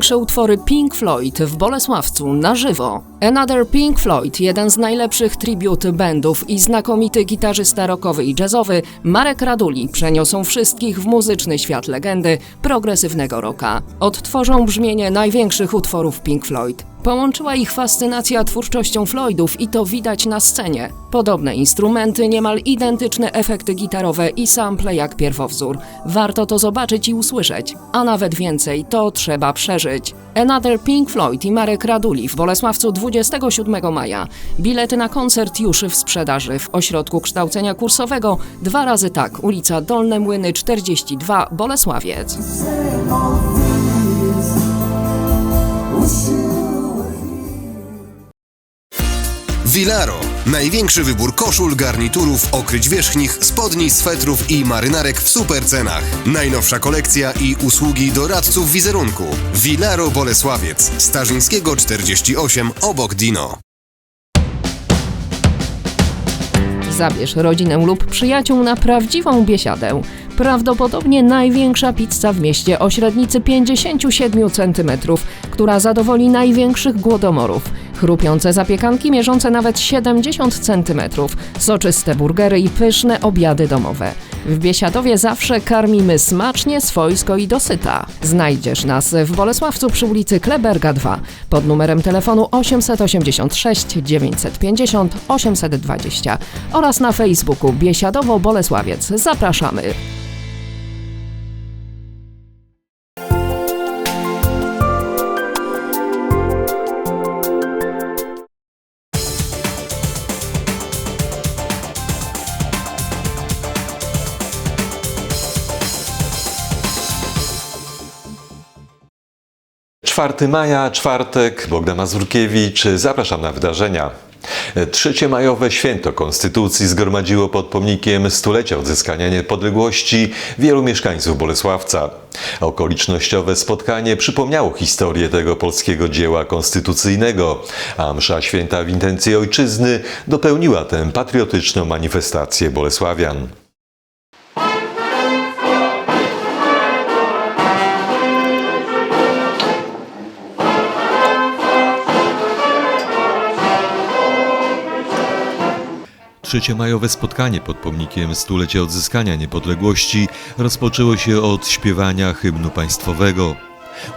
Największe utwory Pink Floyd w Bolesławcu na żywo. Another Pink Floyd, jeden z najlepszych tribut bandów i znakomity gitarzysta rockowy i jazzowy Marek Raduli przeniosą wszystkich w muzyczny świat legendy progresywnego rocka. Odtworzą brzmienie największych utworów Pink Floyd. Połączyła ich fascynacja twórczością Floydów i to widać na scenie. Podobne instrumenty, niemal identyczne efekty gitarowe i sample jak pierwowzór. Warto to zobaczyć i usłyszeć, a nawet więcej, to trzeba przeżyć. Another Pink Floyd i Marek Raduli w Bolesławcu 27 maja. Bilety na koncert już w sprzedaży w Ośrodku Kształcenia Kursowego dwa razy tak, ulica Dolne Młyny 42, Bolesławiec. Vilaro. Największy wybór koszul, garniturów, okryć wierzchnich, spodni, swetrów i marynarek w super cenach. Najnowsza kolekcja i usługi doradców wizerunku. Vilaro Bolesławiec. Starzyńskiego 48 obok Dino. Zabierz rodzinę lub przyjaciół na prawdziwą biesiadę. Prawdopodobnie największa pizza w mieście o średnicy 57 cm, która zadowoli największych głodomorów. Chrupiące zapiekanki mierzące nawet 70 cm, soczyste burgery i pyszne obiady domowe. W Biesiadowie zawsze karmimy smacznie, swojsko i dosyta. Znajdziesz nas w Bolesławcu przy ulicy Kleberga 2 pod numerem telefonu 886 950 820 oraz na Facebooku Biesiadowo Bolesławiec. Zapraszamy! Czwarty maja, czwartek, Bogdan Mazurkiewicz. Zapraszam na wydarzenia. Trzecie majowe święto Konstytucji zgromadziło pod pomnikiem stulecia odzyskania niepodległości wielu mieszkańców Bolesławca. Okolicznościowe spotkanie przypomniało historię tego polskiego dzieła konstytucyjnego, a msza święta w intencji ojczyzny dopełniła tę patriotyczną manifestację Bolesławian. Trzecie majowe spotkanie pod pomnikiem stulecia odzyskania niepodległości rozpoczęło się od śpiewania hymnu państwowego.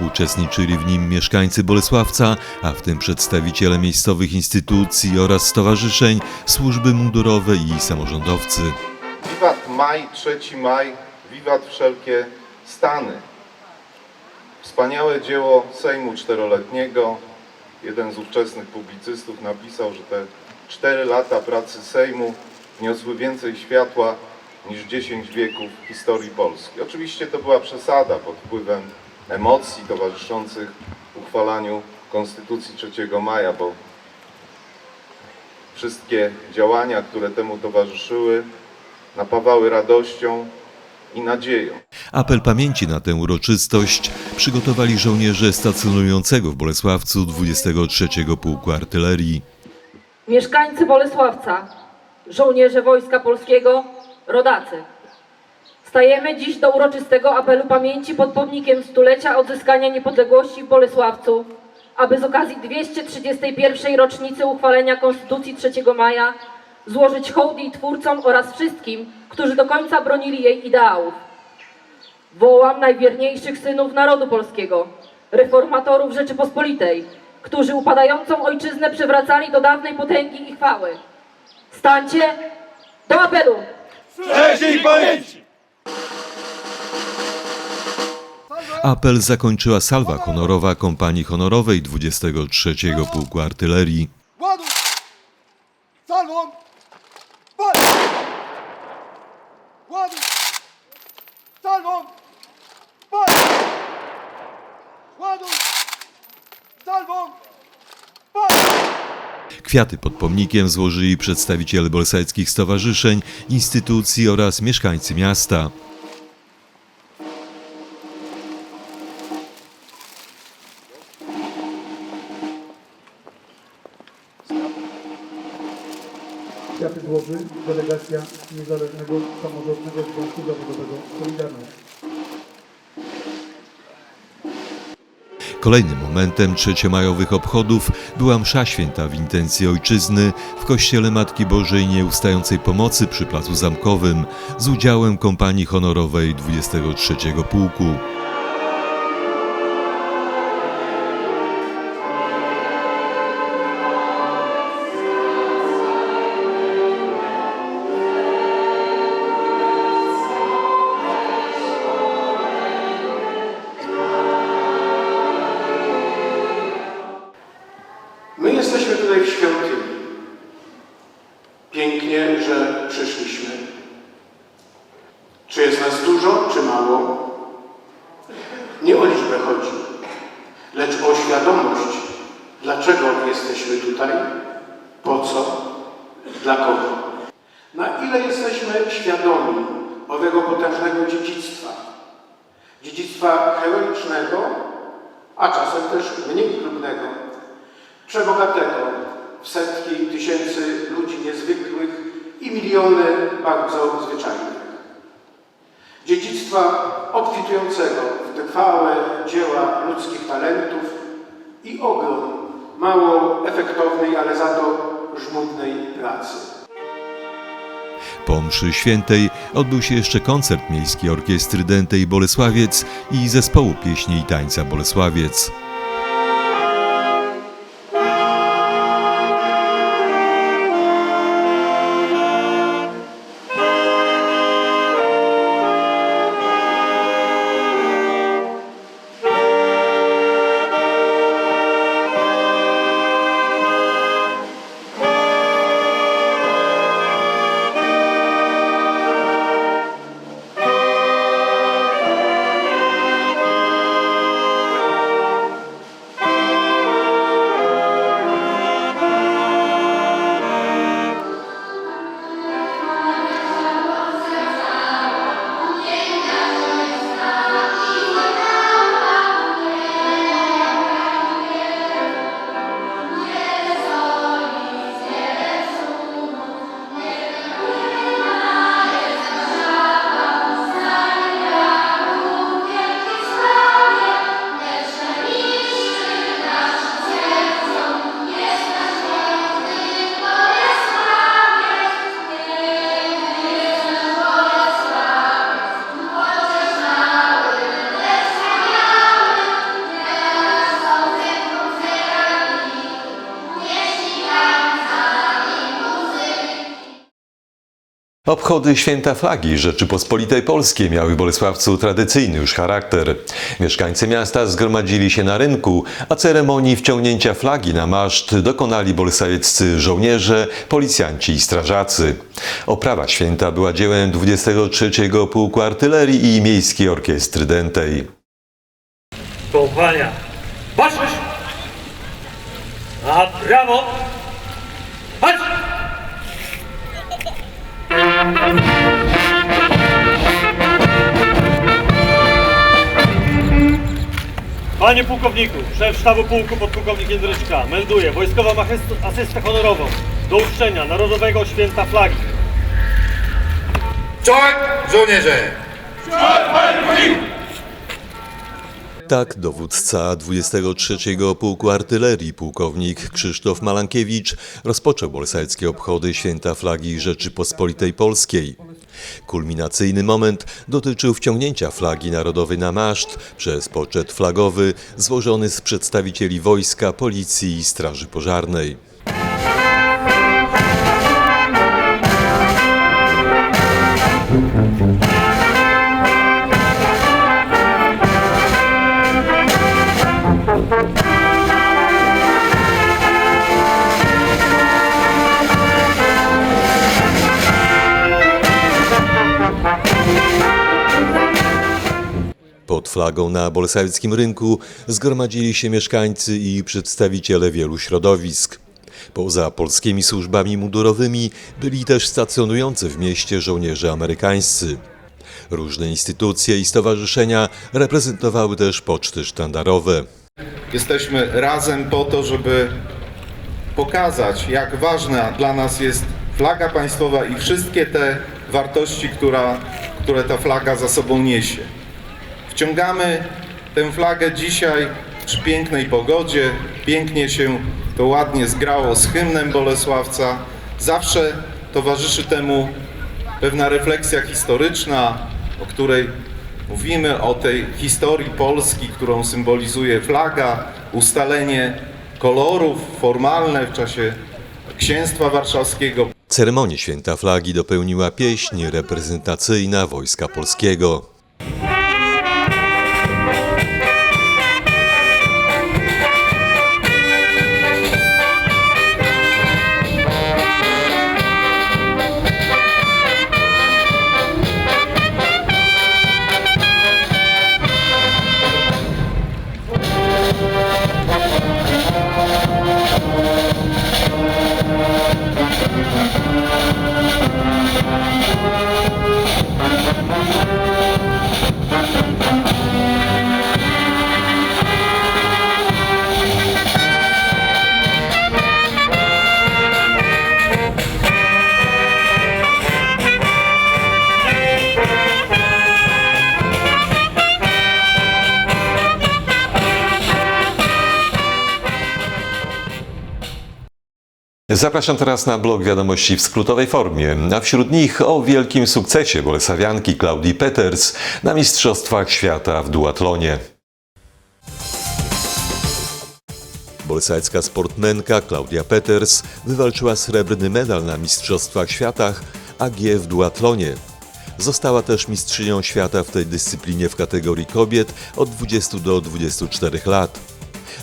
Uczestniczyli w nim mieszkańcy Bolesławca, a w tym przedstawiciele miejscowych instytucji oraz stowarzyszeń, służby mundurowe i samorządowcy. Wiwat maj, 3 maj, wiwat wszelkie stany. Wspaniałe dzieło Sejmu Czteroletniego. Jeden z ówczesnych publicystów napisał, że te 4 lata pracy Sejmu wniosły więcej światła niż 10 wieków historii Polski. Oczywiście to była przesada pod wpływem emocji towarzyszących uchwalaniu Konstytucji 3 maja, bo wszystkie działania, które temu towarzyszyły, napawały radością i nadzieją. Apel pamięci na tę uroczystość przygotowali żołnierze stacjonującego w Bolesławcu 23 Pułku Artylerii. Mieszkańcy Bolesławca, żołnierze Wojska Polskiego, rodacy. Stajemy dziś do uroczystego apelu pamięci pod pomnikiem stulecia odzyskania niepodległości w Bolesławcu, aby z okazji 231. rocznicy uchwalenia Konstytucji 3 maja złożyć hołd jej twórcom oraz wszystkim, którzy do końca bronili jej ideałów. Wołam najwierniejszych synów narodu polskiego, reformatorów Rzeczypospolitej, którzy upadającą ojczyznę przywracali do dawnej potęgi i chwały. Stańcie do apelu! Apel zakończyła salwa honorowa kompanii honorowej 23 Pułku Artylerii. Salwą! Ładuj! Salwą! Kwiaty pod pomnikiem złożyli przedstawiciele bolesławskich stowarzyszeń, instytucji oraz mieszkańcy miasta. Kolejnym momentem trzeciomajowych obchodów była msza święta w intencji ojczyzny w kościele Matki Bożej Nieustającej Pomocy przy Placu Zamkowym z udziałem kompanii honorowej 23 Pułku. Przebogatego w setki tysięcy ludzi niezwykłych i miliony bardzo zwyczajnych. Dziedzictwa obfitującego w trwałe dzieła ludzkich talentów i ogrom mało efektownej, ale za to żmudnej pracy. Po mszy świętej odbył się jeszcze koncert Miejskiej Orkiestry Dętej Bolesławiec i zespołu pieśni i tańca Bolesławiec. Obchody Święta Flagi Rzeczypospolitej Polskiej miały w Bolesławcu tradycyjny już charakter. Mieszkańcy miasta zgromadzili się na rynku, a ceremonii wciągnięcia flagi na maszt dokonali bolesławieccy żołnierze, policjanci i strażacy. Oprawa święta była dziełem 23 Pułku Artylerii i Miejskiej Orkiestry Dętej. Kompania. Patrzysz! A prawo! Patrz! Panie pułkowniku, szef sztabu pułku podpułkownik Jędryczka melduje wojskową asyst- asystę honorową do uczczenia Narodowego Święta Flagi. Czołem, żołnierze! Tak dowódca 23 Pułku Artylerii, pułkownik Krzysztof Malankiewicz, rozpoczął bolesławskie obchody Święta Flagi Rzeczypospolitej Polskiej. Kulminacyjny moment dotyczył wciągnięcia flagi narodowej na maszt przez poczet flagowy złożony z przedstawicieli wojska, policji i straży pożarnej. Flagą na bolesławickim rynku zgromadzili się mieszkańcy i przedstawiciele wielu środowisk. Poza polskimi służbami mundurowymi byli też stacjonujący w mieście żołnierze amerykańscy. Różne instytucje i stowarzyszenia reprezentowały też poczty sztandarowe. Jesteśmy razem po to, żeby pokazać, jak ważna dla nas jest flaga państwowa i wszystkie te wartości, która, które ta flaga za sobą niesie. Wciągamy tę flagę dzisiaj przy pięknej pogodzie, pięknie się to ładnie zgrało z hymnem Bolesławca. Zawsze towarzyszy temu pewna refleksja historyczna, o której mówimy, o tej historii Polski, którą symbolizuje flaga, ustalenie kolorów formalne w czasie księstwa warszawskiego. Ceremonię święta flagi dopełniła pieśń reprezentacyjna Wojska Polskiego. Zapraszam teraz na blog wiadomości w skrótowej formie, a wśród nich o wielkim sukcesie bolesawianki Klaudii Peters na Mistrzostwach Świata w duatlonie. Bolesajska sportmenka Klaudia Peters wywalczyła srebrny medal na Mistrzostwach Świata AG w duatlonie. Została też mistrzynią świata w tej dyscyplinie w kategorii kobiet od 20 do 24 lat.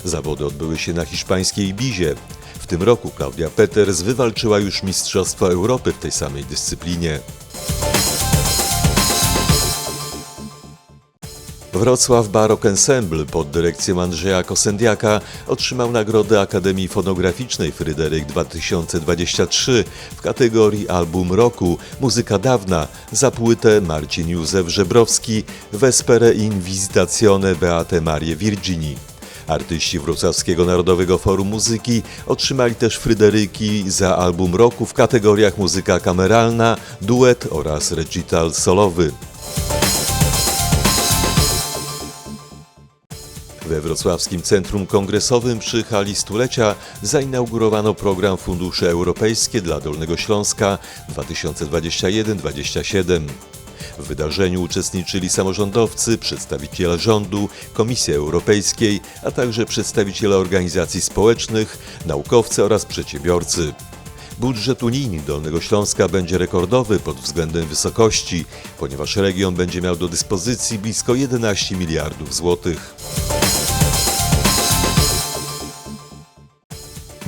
Zawody odbyły się na hiszpańskiej Ibizie. Tym roku Klaudia Peters wywalczyła już Mistrzostwa Europy w tej samej dyscyplinie. Wrocław Barok Ensemble pod dyrekcją Andrzeja Kosendiaka otrzymał nagrodę Akademii Fonograficznej Fryderyk 2023 w kategorii Album Roku Muzyka Dawna za płytę Marcin Józef Żebrowski Vespere in Visitazione Beate Marie Virgini. Artyści Wrocławskiego Narodowego Forum Muzyki otrzymali też Fryderyki za album roku w kategoriach muzyka kameralna, duet oraz recital solowy. We Wrocławskim Centrum Kongresowym przy hali stulecia zainaugurowano program Fundusze Europejskie dla Dolnego Śląska 2021-2027. W wydarzeniu uczestniczyli samorządowcy, przedstawiciele rządu, Komisji Europejskiej, a także przedstawiciele organizacji społecznych, naukowcy oraz przedsiębiorcy. Budżet unijny Dolnego Śląska będzie rekordowy pod względem wysokości, ponieważ region będzie miał do dyspozycji blisko 11 miliardów złotych.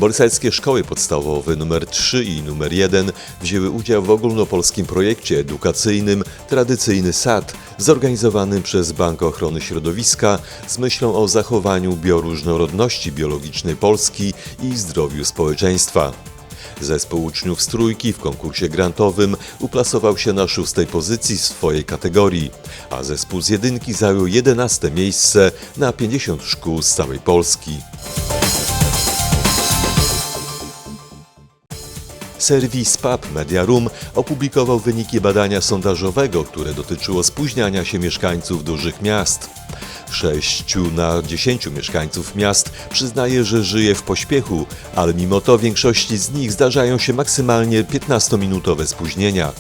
Bolesajskie szkoły podstawowe nr 3 i nr 1 wzięły udział w ogólnopolskim projekcie edukacyjnym Tradycyjny Sad, zorganizowanym przez Bank Ochrony Środowiska z myślą o zachowaniu bioróżnorodności biologicznej Polski i zdrowiu społeczeństwa. Zespół uczniów z trójki w konkursie grantowym uplasował się na szóstej pozycji w swojej kategorii, a zespół z jedynki zajął 11 miejsce na 50 szkół z całej Polski. Serwis PAP Media Room opublikował wyniki badania sondażowego, które dotyczyło spóźniania się mieszkańców dużych miast. 6 na 10 mieszkańców miast przyznaje, że żyje w pośpiechu, ale mimo to większości z nich zdarzają się maksymalnie 15-minutowe spóźnienia.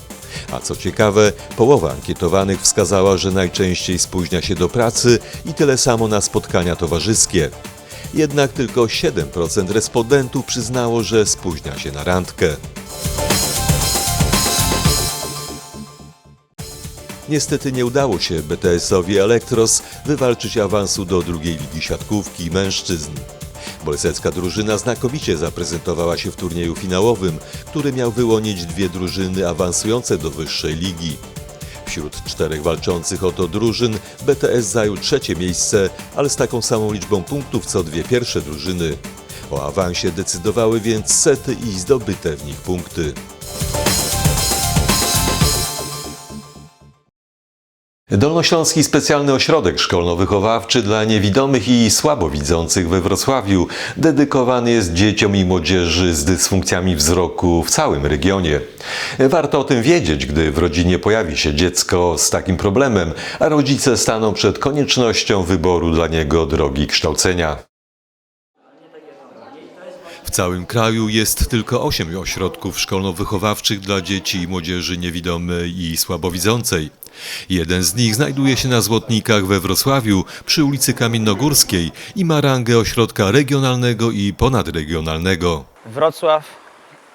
A co ciekawe, połowa ankietowanych wskazała, że najczęściej spóźnia się do pracy i tyle samo na spotkania towarzyskie. Jednak tylko 7% respondentów przyznało, że spóźnia się na randkę. Niestety nie udało się BTS-owi Elektros wywalczyć awansu do drugiej ligi siatkówki mężczyzn. Bolesecka drużyna znakomicie zaprezentowała się w turnieju finałowym, który miał wyłonić dwie drużyny awansujące do wyższej ligi. Wśród czterech walczących o to drużyn BTS zajął trzecie miejsce, ale z taką samą liczbą punktów co dwie pierwsze drużyny. O awansie decydowały więc sety i zdobyte w nich punkty. Dolnośląski Specjalny Ośrodek Szkolno-Wychowawczy dla Niewidomych i Słabowidzących we Wrocławiu dedykowany jest dzieciom i młodzieży z dysfunkcjami wzroku w całym regionie. Warto o tym wiedzieć, gdy w rodzinie pojawi się dziecko z takim problemem, a rodzice staną przed koniecznością wyboru dla niego drogi kształcenia. W całym kraju jest tylko 8 ośrodków szkolno-wychowawczych dla dzieci i młodzieży niewidomej i słabowidzącej. Jeden z nich znajduje się na Złotnikach we Wrocławiu przy ulicy Kamiennogórskiej i ma rangę ośrodka regionalnego i ponadregionalnego. Wrocław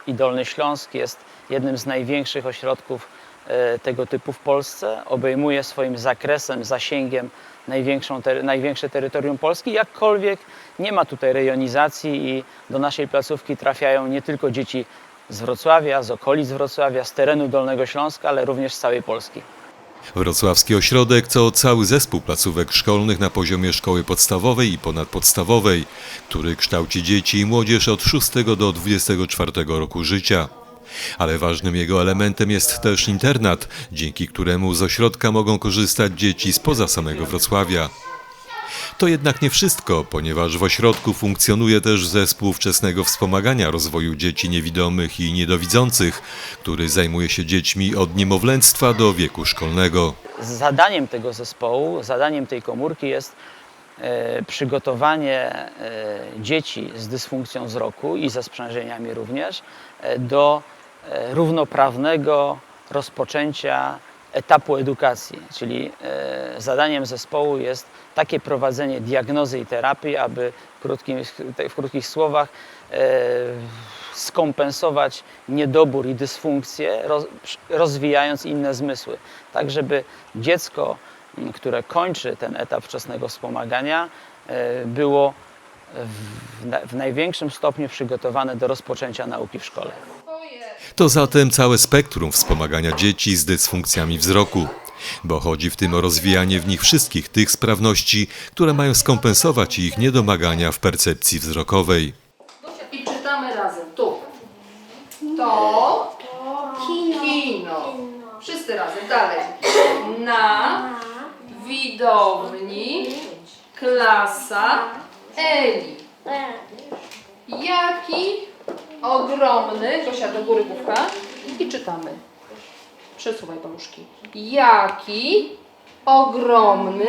i Dolny Śląsk jest jednym z największych ośrodków e, tego typu w Polsce. Obejmuje swoim zakresem, zasięgiem największą, ter, największe terytorium Polski. Jakkolwiek nie ma tutaj rejonizacji i do naszej placówki trafiają nie tylko dzieci z Wrocławia, z okolic Wrocławia, z terenu Dolnego Śląska, ale również z całej Polski. Wrocławski ośrodek to cały zespół placówek szkolnych na poziomie szkoły podstawowej i ponadpodstawowej, który kształci dzieci i młodzież od 6 do 24 roku życia. Ale ważnym jego elementem jest też internat, dzięki któremu z ośrodka mogą korzystać dzieci spoza samego Wrocławia. To jednak nie wszystko, ponieważ w ośrodku funkcjonuje też zespół wczesnego wspomagania rozwoju dzieci niewidomych i niedowidzących, który zajmuje się dziećmi od niemowlęctwa do wieku szkolnego. Zadaniem tego zespołu, zadaniem tej komórki jest e, przygotowanie e, dzieci z dysfunkcją wzroku i ze sprzężeniami również e, do równoprawnego rozpoczęcia etapu edukacji. Czyli e, zadaniem zespołu jest takie prowadzenie diagnozy i terapii, aby w, w krótkich słowach e, skompensować niedobór i dysfunkcję, roz, rozwijając inne zmysły. Tak, żeby dziecko, które kończy ten etap wczesnego wspomagania, e, było w, w największym stopniu przygotowane do rozpoczęcia nauki w szkole. To zatem całe spektrum wspomagania dzieci z dysfunkcjami wzroku, bo chodzi w tym o rozwijanie w nich wszystkich tych sprawności, które mają skompensować ich niedomagania w percepcji wzrokowej. I czytamy razem. Tu. To. Kino. Wszyscy razem. Dalej. Na. Widowni. Klasa. Eli. Jaki ogromny. Gosia do góry główka. I czytamy. Przesuwaj paluszki. Jaki ogromny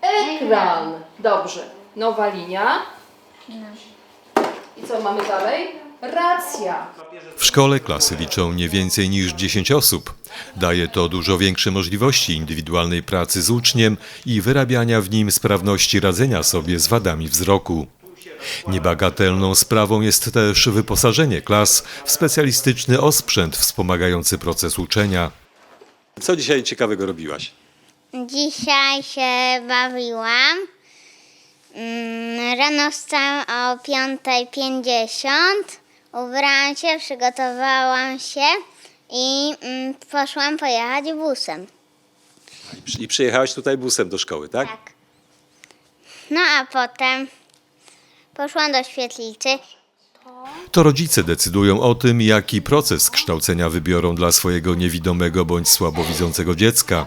ekran. Dobrze. Nowa linia. I co mamy dalej? Racja. W szkole klasy liczą nie więcej niż 10 osób. Daje to dużo większe możliwości indywidualnej pracy z uczniem i wyrabiania w nim sprawności radzenia sobie z wadami wzroku. Niebagatelną sprawą jest też wyposażenie klas w specjalistyczny osprzęt wspomagający proces uczenia. Co dzisiaj ciekawego robiłaś? Dzisiaj się bawiłam. Mm, Rano wstałam o 5.50. Ubrałam się, przygotowałam się i mm, poszłam pojechać busem. I przyjechałaś tutaj busem do szkoły, tak? Tak. No a potem poszłam do świetlicy. To rodzice decydują o tym, jaki proces kształcenia wybiorą dla swojego niewidomego bądź słabowidzącego dziecka.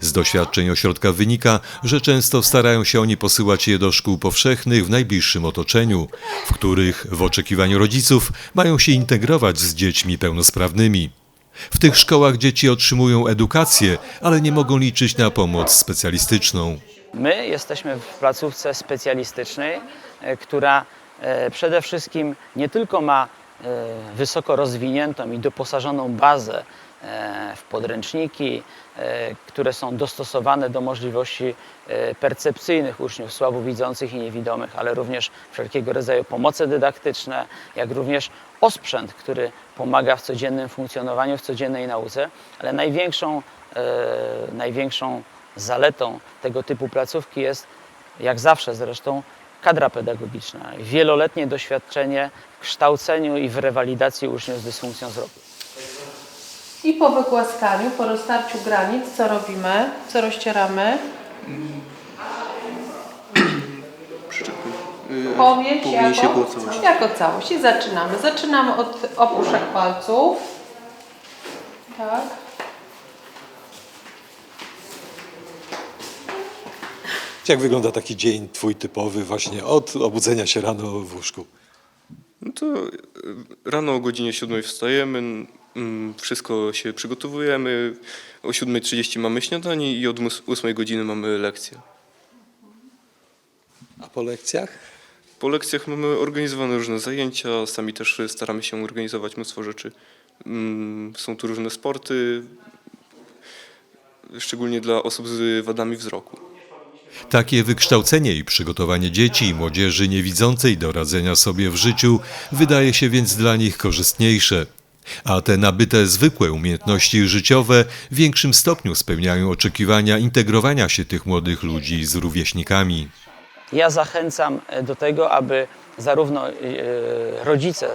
Z doświadczeń ośrodka wynika, że często starają się oni posyłać je do szkół powszechnych w najbliższym otoczeniu, w których w oczekiwaniu rodziców mają się integrować z dziećmi pełnosprawnymi. W tych szkołach dzieci otrzymują edukację, ale nie mogą liczyć na pomoc specjalistyczną. My jesteśmy w placówce specjalistycznej, która e, przede wszystkim nie tylko ma e, wysoko rozwiniętą i doposażoną bazę e, w podręczniki, e, które są dostosowane do możliwości e, percepcyjnych uczniów słabowidzących i niewidomych, ale również wszelkiego rodzaju pomoce dydaktyczne, jak również osprzęt, który pomaga w codziennym funkcjonowaniu, w codziennej nauce, ale największą, e, największą zaletą tego typu placówki jest, jak zawsze zresztą, kadra pedagogiczna, wieloletnie doświadczenie w kształceniu i w rewalidacji uczniów z dysfunkcją wzroku. I po wygłaskaniu, po roztarciu granic, co robimy? Co rozcieramy? Powieść jako, jako całość. I zaczynamy. Zaczynamy od opuszek palców. Tak. Jak wygląda taki dzień twój typowy właśnie od obudzenia się rano w łóżku? No to y, rano o godzinie 7 wstajemy, wszystko się przygotowujemy, o 7.30 mamy śniadanie i od 8 godziny mamy lekcje. A po lekcjach? Po lekcjach mamy organizowane różne zajęcia, sami też staramy się organizować mnóstwo rzeczy. Są tu różne sporty, szczególnie dla osób z wadami wzroku. Takie wykształcenie i przygotowanie dzieci i młodzieży niewidzącej do radzenia sobie w życiu wydaje się więc dla nich korzystniejsze. A te nabyte zwykłe umiejętności życiowe w większym stopniu spełniają oczekiwania integrowania się tych młodych ludzi z rówieśnikami. Ja zachęcam e, do tego, aby zarówno e, rodzice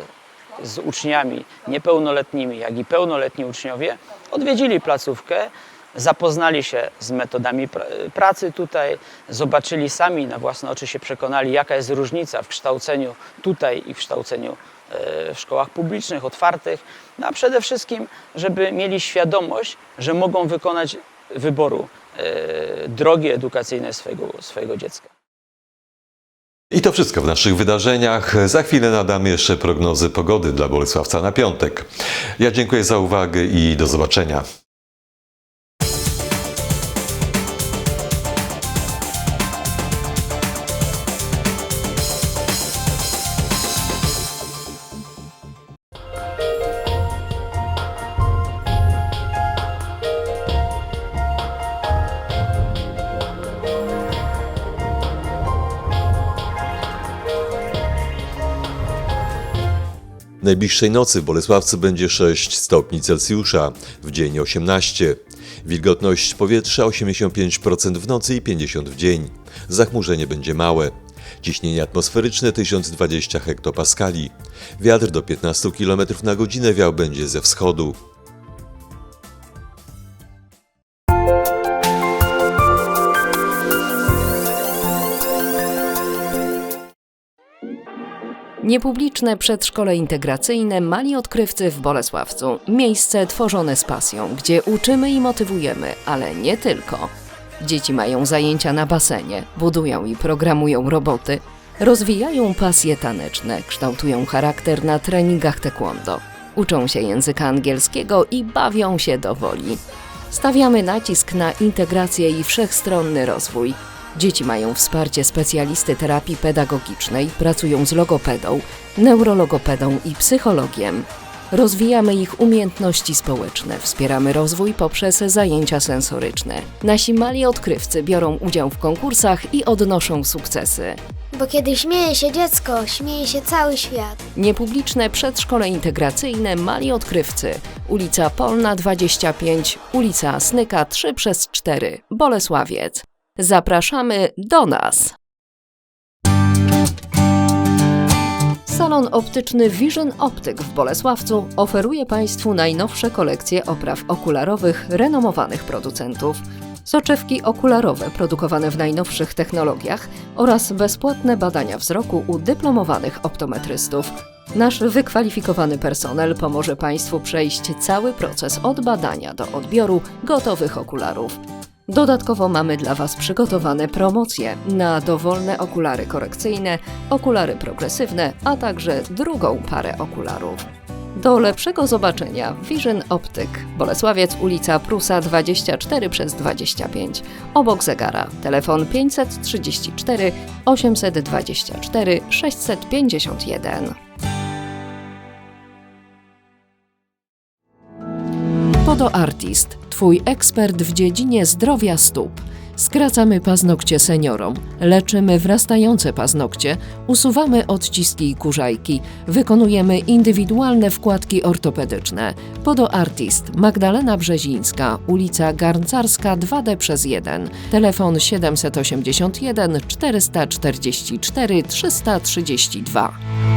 z uczniami niepełnoletnimi, jak i pełnoletni uczniowie odwiedzili placówkę, zapoznali się z metodami pr- pracy tutaj, zobaczyli sami na własne oczy się przekonali, jaka jest różnica w kształceniu tutaj i w kształceniu e, w szkołach publicznych, otwartych, no a przede wszystkim, żeby mieli świadomość, że mogą wykonać wyboru e, drogi edukacyjnej swojego, swojego dziecka. I to wszystko w naszych wydarzeniach. Za chwilę nadamy jeszcze prognozy pogody dla Bolesławca na piątek. Ja dziękuję za uwagę i do zobaczenia. Najbliższej nocy w Bolesławcu będzie 6 stopni Celsjusza, w dzień 18. Wilgotność powietrza 85% w nocy i 50% w dzień. Zachmurzenie będzie małe. Ciśnienie atmosferyczne 1020 hektopaskali. Wiatr do 15 km na godzinę wiał będzie ze wschodu. Niepubliczne przedszkole integracyjne Mali Odkrywcy w Bolesławcu. Miejsce tworzone z pasją, gdzie uczymy i motywujemy, ale nie tylko. Dzieci mają zajęcia na basenie, budują i programują roboty, rozwijają pasje taneczne, kształtują charakter na treningach taekwondo, uczą się języka angielskiego i bawią się do woli. Stawiamy nacisk na integrację i wszechstronny rozwój. Dzieci mają wsparcie specjalisty terapii pedagogicznej, pracują z logopedą, neurologopedą i psychologiem. Rozwijamy ich umiejętności społeczne, wspieramy rozwój poprzez zajęcia sensoryczne. Nasi mali odkrywcy biorą udział w konkursach i odnoszą sukcesy. Bo kiedy śmieje się dziecko, śmieje się cały świat. Niepubliczne przedszkole integracyjne Mali Odkrywcy. Ulica Polna 25, ulica Snyka 3 przez 4, Bolesławiec. Zapraszamy do nas! Salon optyczny Vision Optyk w Bolesławcu oferuje Państwu najnowsze kolekcje opraw okularowych renomowanych producentów. Soczewki okularowe produkowane w najnowszych technologiach oraz bezpłatne badania wzroku u dyplomowanych optometrystów. Nasz wykwalifikowany personel pomoże Państwu przejść cały proces od badania do odbioru gotowych okularów. Dodatkowo mamy dla Was przygotowane promocje na dowolne okulary korekcyjne, okulary progresywne, a także drugą parę okularów. Do lepszego zobaczenia Vision Optyk, Bolesławiec, ulica Prusa 24 przez 25, obok zegara, telefon 534 824 651. Podo Artist, Twój ekspert w dziedzinie zdrowia stóp. Skracamy paznokcie seniorom, leczymy wrastające paznokcie, usuwamy odciski i kurzajki, wykonujemy indywidualne wkładki ortopedyczne. Podo Artist, Magdalena Brzezińska, ulica Garncarska 2D przez 1, telefon 781 444 332.